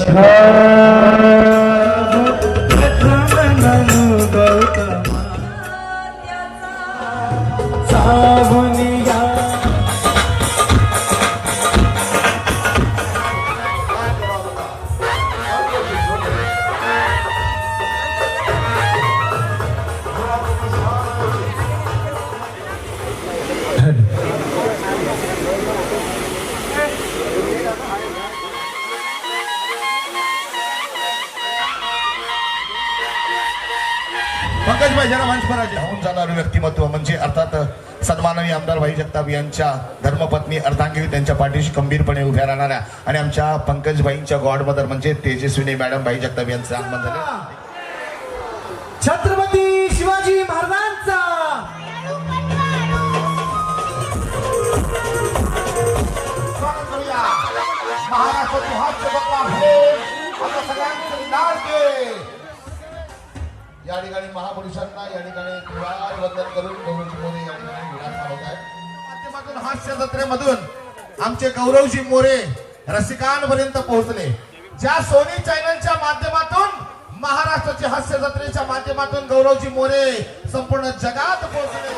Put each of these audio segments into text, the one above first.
ঝড় व्यक्तिमत्व म्हणजे अर्थात सन्माननीय आमदार भाई जगताप यांच्या धर्मपत्नी अर्धांगिनी त्यांच्या पाठीशी खंबीरपणे उभ्या राहणाऱ्या आणि आमच्या पंकज भाईंच्या गॉड मदर म्हणजे तेजस्विनी मॅडम भाई जगताप यांचं आगमन झालं. छत्रपती शिवाजी महाराजांचा! स्वागत करूया. महाराष्ट्राची हास्य बंगला भेट. आता सगळ्यांचे लाडके या ठिकाणी महापुरुषांना या ठिकाणी वंदन करून गौरवजी मोरे या ठिकाणी होत आहेत. माध्यमातून हास्य जत्रेमधून आमचे गौरवजी मोरे रसिकांपर्यंत पोहोचले. ज्या सोनी चॅनलच्या माध्यमातून महाराष्ट्राच्या हास्य जत्रेच्या माध्यमातून गौरवजी मोरे संपूर्ण जगात पोहोचले.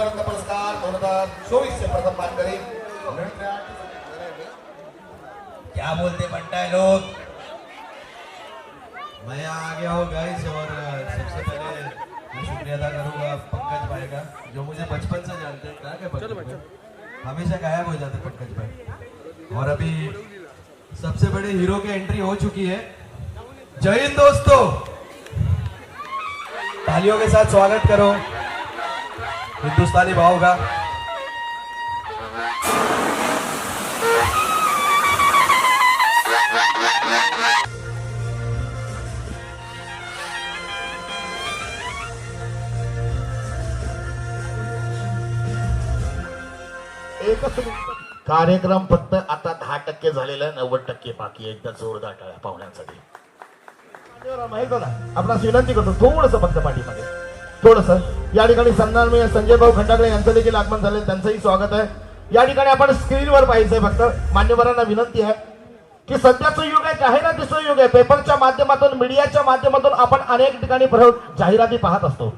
श्रीमंत पुरस्कार दोन हज़ार चोवीस चे प्रथम मानकरी क्या बोलते बनता है लोग? मैं आ गया हूँ गाइस और सबसे पहले मैं शुक्रिया अदा करूँगा पंकज भाई का जो मुझे बचपन से जानते हैं। कहाँ के पंकज भाई? हमेशा गायब हो जाते पंकज भाई। और अभी सबसे बड़े हीरो की एंट्री हो चुकी है। जय हिंद दोस्तों। तालियों के साथ स्वागत करो। हिंदुस्तानी भाव का? कार्यक्रम फक्त आता दहा टक्के झालेला आहे नव्वद टक्के बाकी एकदा जोरदार टाळ्या पाहुण्यांसाठी. माहीत ना विनंती करतो थोडस फक्त पाठीमागे थोडस. या ठिकाणी सन्माननीय संजय भाऊ खंडागळे यांचं देखील आगमन झाले. त्यांचंही स्वागत आहे. या ठिकाणी आपण स्क्रीनवर पाहिजे फक्त. मान्यवरांना विनंती आहे की सध्याचं युग आहे जाहिरातीचं युग आहे. पेपरच्या माध्यमातून मीडियाच्या माध्यमातून आपण अनेक ठिकाणी जाहिराती पाहत असतो.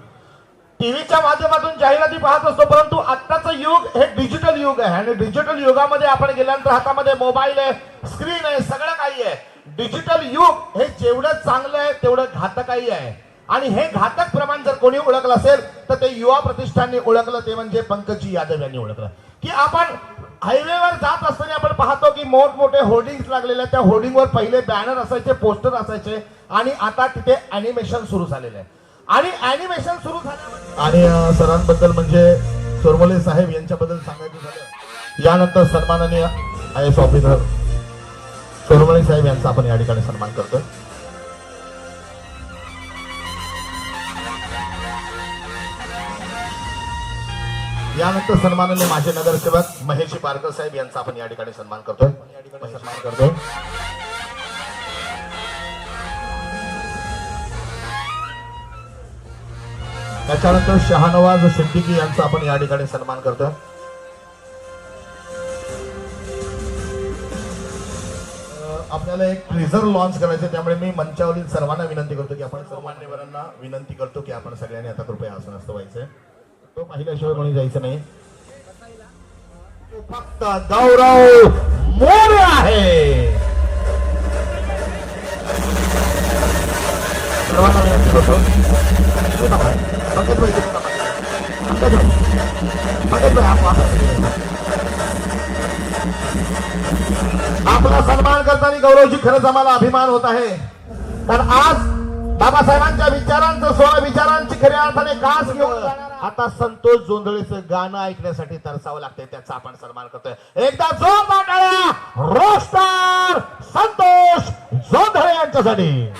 टीव्हीच्या माध्यमातून जाहिराती पाहत असतो परंतु आत्ताचं युग हे डिजिटल युग आहे. आणि डिजिटल युगामध्ये आपण गेल्यानंतर हातामध्ये मोबाईल आहे स्क्रीन आहे सगळं काही आहे. डिजिटल युग हे जेवढं चांगलं आहे तेवढं घातकही आहे. आणि हे घातक प्रमाण जर कोणी ओळखलं असेल युवा प्रतिष्ठानने ओळखलं ते म्हणजे पंकजी यादव यांनी ओळखलं. की आपण हायवेवर जात असताना आपण पाहतो की मोठमोठे होर्डिंग लागलेले त्या होर्डिंगवर पहिले बॅनर असायचे पोस्टर असायचे आणि आता तिथे अॅनिमेशन सुरू झालेलं आहे आणि अॅनिमेशन सुरू झालं आणि सरांबद्दल म्हणजे सोरमोले साहेब यांच्याबद्दल सांगायचं झालं यानंतर सन्माननीय आय एस ऑफिसर सोरमोले साहेब यांचा आपण या ठिकाणी सन्मान करतोय. यानंतर सन्माननीय माझे नगरसेवक महेश पारकर साहेब यांचा आपण या ठिकाणी सन्मान करतोय. या ठिकाणी सन्मान करतोय. त्याच्यानंतर शहानवाज सिद्दीकी यांचा आपण या ठिकाणी सन्मान करतोय. आपल्याला एक ट्रेझर लॉन्च करायचं आहे, त्यामुळे मी मंचावरील सर्वांना विनंती करतो की आपण सर्व मान्यवरांना विनंती करतो की आपण सगळ्यांनी आता कृपया आसनस्थ व्हायचंय. तो कोणी जायचं नाही. फक्त गौरव आहे. आपला सन्मान करताना गौरवजी खरंच आम्हाला अभिमान होत आहे. कारण आज बाबासाहेबांच्या विचारांचं सोळा विचारांची खऱ्या अर्थाने कास घेऊन आता संतोष जोंधळेचं गाणं ऐकण्यासाठी तरसावं लागतंय त्याचा आपण सन्मान करतोय. एकदा जोरदार टाळ्या रोस्टार संतोष जोंधळे यांच्यासाठी.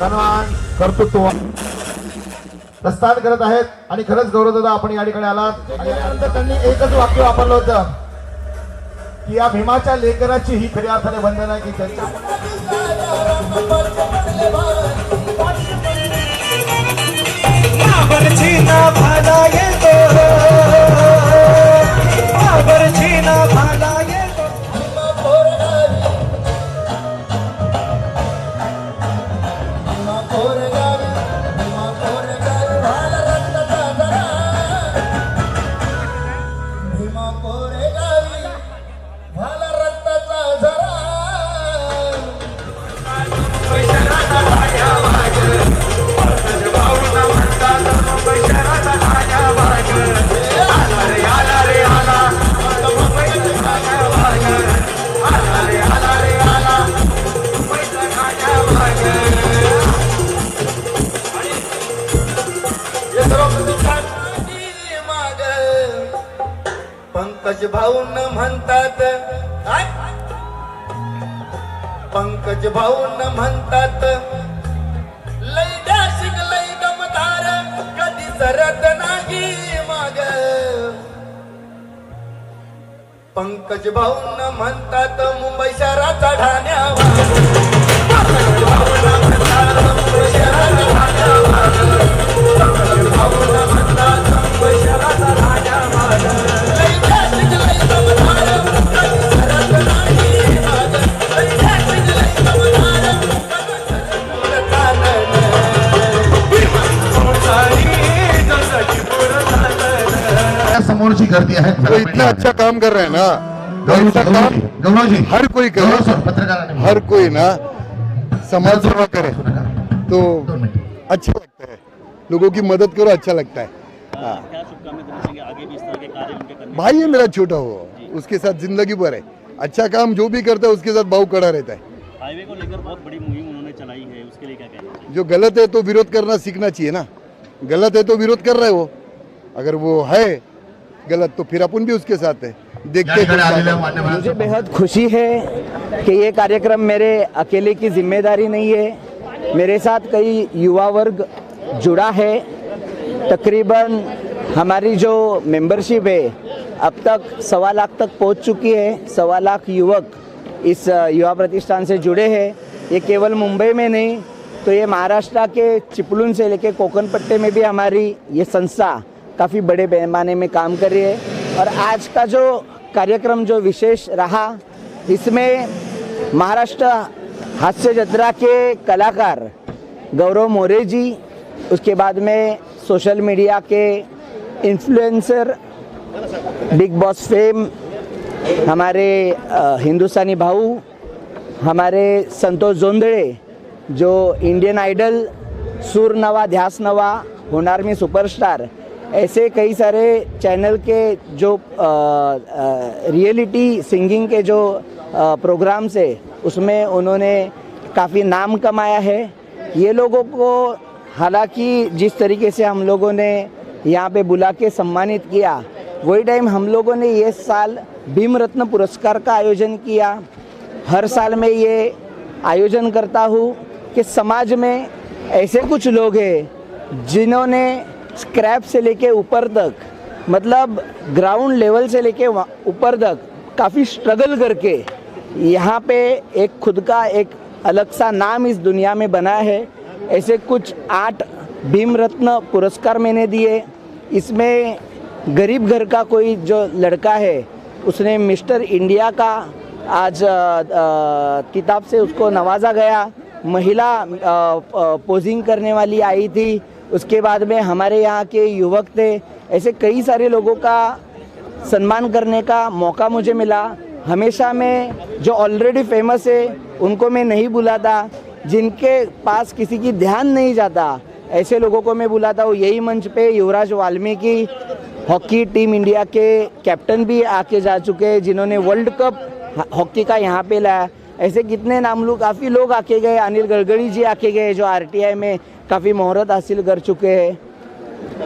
सन्मान कर्तृत्व प्रस्थान करत आहेत. आणि खरंच गौरव दादा आपण या ठिकाणी आलात. आणि त्यानंतर त्यांनी एकच वाक्य वापरलं होतं की या भीमाच्या लेकराची ही खऱ्या अर्थाने वंदना आहे की त्यांच्या पंकज न म्हणतात लय डॅशिंग लय दमदार कधी सरत नाही माग. पंकज भाऊ न म्हणतात मुंबई शहराचा ढाण्यावर वो इतना अच्छा काम कर रहे हैं ना ऐसा काम हर कोई करे हर कोई ना समाज सेवा करे। तो अच्छा लगता है लोगों की मदद करो अच्छा लगता है। हाँ। क्या शुभकामनाएँ देना चाहेंगे? आगे भी इस तरह के कार्य उनके करने भाई है मेरा छोटा हो उसके साथ ज़िंदगी भर है। अच्छा काम जो भी करता है उसके साथ भाव कड़ा रहता है। हाईवे को लेकर बहुत बड़ी मुहिम उन्होंने चलाई है उसके लिए क्या कहना जो गलत है तो विरोध करना सीखना चाहिए ना। गलत है तो विरोध कर रहे हो अगर वो है गलत तो फिर अपन भी उसके साथ है। देखते हैं मुझे बेहद खुशी है कि ये कार्यक्रम मेरे अकेले की ज़िम्मेदारी नहीं है। मेरे साथ कई युवा वर्ग जुड़ा है। तकरीबन हमारी जो मेंबरशिप है अब तक सवा लाख तक पहुँच चुकी है। सवा लाख युवक इस युवा प्रतिष्ठान से जुड़े हैं। ये केवल मुंबई में नहीं तो ये महाराष्ट्र के चिपलून से लेके कोकण पट्टे में भी हमारी ये संस्था काफ़ी बड़े पैमाने में काम कर रही है। और आज का जो कार्यक्रम जो विशेष रहा इसमें महाराष्ट्र हास्य जत्रा के कलाकार गौरव मोरे जी उसके बाद में सोशल मीडिया के इन्फ्लुएंसर बिग बॉस फेम हमारे हिंदुस्तानी भाऊ हमारे संतोष जोंधळे जो इंडियन आइडल सुर नवा ध्यास नवा होनार में सुपरस्टार ऐसे कई सारे चैनल के जो रियलिटी सिंगिंग के जो प्रोग्राम्स है, उसमें उन्होंने काफ़ी नाम कमाया है। ये लोगों को हालाँकि जिस तरीके से हम लोगों ने यहाँ पे बुला के सम्मानित किया, वही टाइम हम लोगों ने ये साल भीम रत्न पुरस्कार का आयोजन किया। हर साल में ये आयोजन करता हूँ कि समाज में ऐसे कुछ लोग हैं जिन्होंने स्क्रैप से लेके ऊपर तक मतलब ग्राउंड लेवल से लेके ऊपर तक, काफ़ी स्ट्रगल करके यहाँ पे एक खुद का एक अलग सा नाम इस दुनिया में बना है। ऐसे कुछ आठ भीम रत्न पुरस्कार मैंने दिए। इसमें गरीब घर का कोई जो लड़का है, उसने मिस्टर इंडिया का आज किताब से उसको नवाजा गया। महिला पोजिंग करने वाली आई थी। उसके बाद में हमारे यहाँ के युवक थे। ऐसे कई सारे लोगों का सम्मान करने का मौका मुझे मिला। हमेशा मैं, जो ऑलरेडी फ़ेमस है, उनको मैं नहीं बुलाता। जिनके पास किसी की ध्यान नहीं जाता, ऐसे लोगों को मैं बुलाता हूँ। यही मंच पे Yuvraj Valmiki hockey team India के कैप्टन भी आके जा चुके हैं, जिन्होंने वर्ल्ड कप हॉकी का यहाँ पे लाया। ऐसे कितने नाम लोग काफ़ी लोग आके गए अनिल गडकरी जी आके गए जो आरटीआई में काफ़ी मोहरत हासिल कर चुके हैं।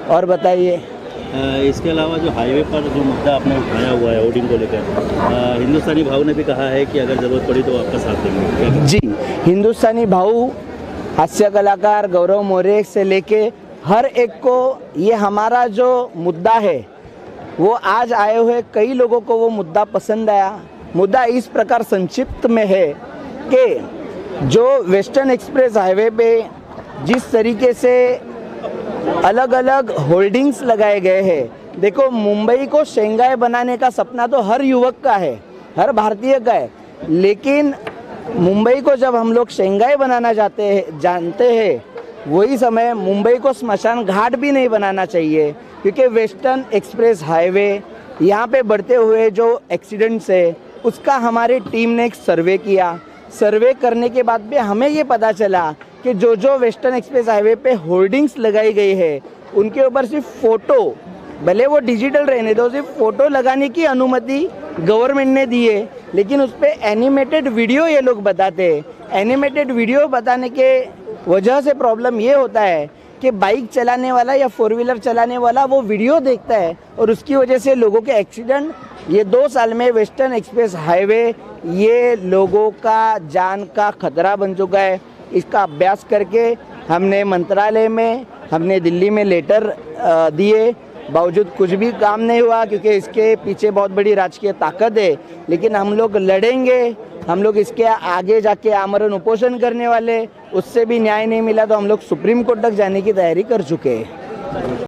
और बताइए। इसके अलावा जो हाईवे पर जो मुद्दा आपने उठाया हुआ है ओडिंग को लेकर हिंदुस्तानी भाव ने भी कहा है कि अगर ज़रूरत पड़ी तो आपका साथ देंगे। जी हिंदुस्तानी भाऊ हास्य कलाकार गौरव मौर्य से लेके हर एक को ये हमारा जो मुद्दा है वो आज आए हुए कई लोगों को वो मुद्दा पसंद आया। मुद्दा इस प्रकार संक्षिप्त में है कि जो वेस्टर्न एक्सप्रेस हाईवे पे जिस तरीके से अलग अलग होल्डिंग्स लगाए गए हैं, देखो मुंबई को शेंगाई बनाने का सपना तो हर युवक का है, हर भारतीय का है, लेकिन मुंबई को जब हम लोग शेंगाई बनाना चाहते हैं, जानते हैं, वही समय मुंबई को स्मशान घाट भी नहीं बनाना चाहिए, क्योंकि वेस्टर्न एक्सप्रेस हाईवे यहाँ पे बढ़ते हुए जो एक्सीडेंट्स है उसका हमारी टीम ने एक सर्वे किया। सर्वे करने के बाद भी हमें ये पता चला कि जो जो वेस्टर्न एक्सप्रेस हाईवे पे होर्डिंग्स लगाई गई है, उनके ऊपर सिर्फ़ फ़ोटो भले वो डिजिटल रहने दो सिर्फ़ फ़ोटो लगाने की अनुमति गवर्नमेंट ने दी है, लेकिन उस पर एनिमेटेड वीडियो ये लोग बताते हैं। एनिमेटेड वीडियो बताने के वजह से प्रॉब्लम ये होता है कि बाइक चलाने वाला या फोर व्हीलर चलाने वाला वो वीडियो देखता है और उसकी वजह से लोगों के एक्सीडेंट ये दो साल में वेस्टर्न एक्सप्रेस हाईवे ये लोगों का जान का खतरा बन चुका है। इसका अभ्यास करके हमने मंत्रालय में, हमने दिल्ली में लेटर दिए। बावजूद कुछ भी काम नहीं हुआ, क्योंकि इसके पीछे बहुत बड़ी राजकीय ताकत है। लेकिन हम लोग लड़ेंगे हम लोग इसके आगे जाके आमरण उपोषण करने वाले, उससे भी न्याय नहीं मिला तो हम लोग सुप्रीम कोर्ट तक जाने की तैयारी कर चुके हैं।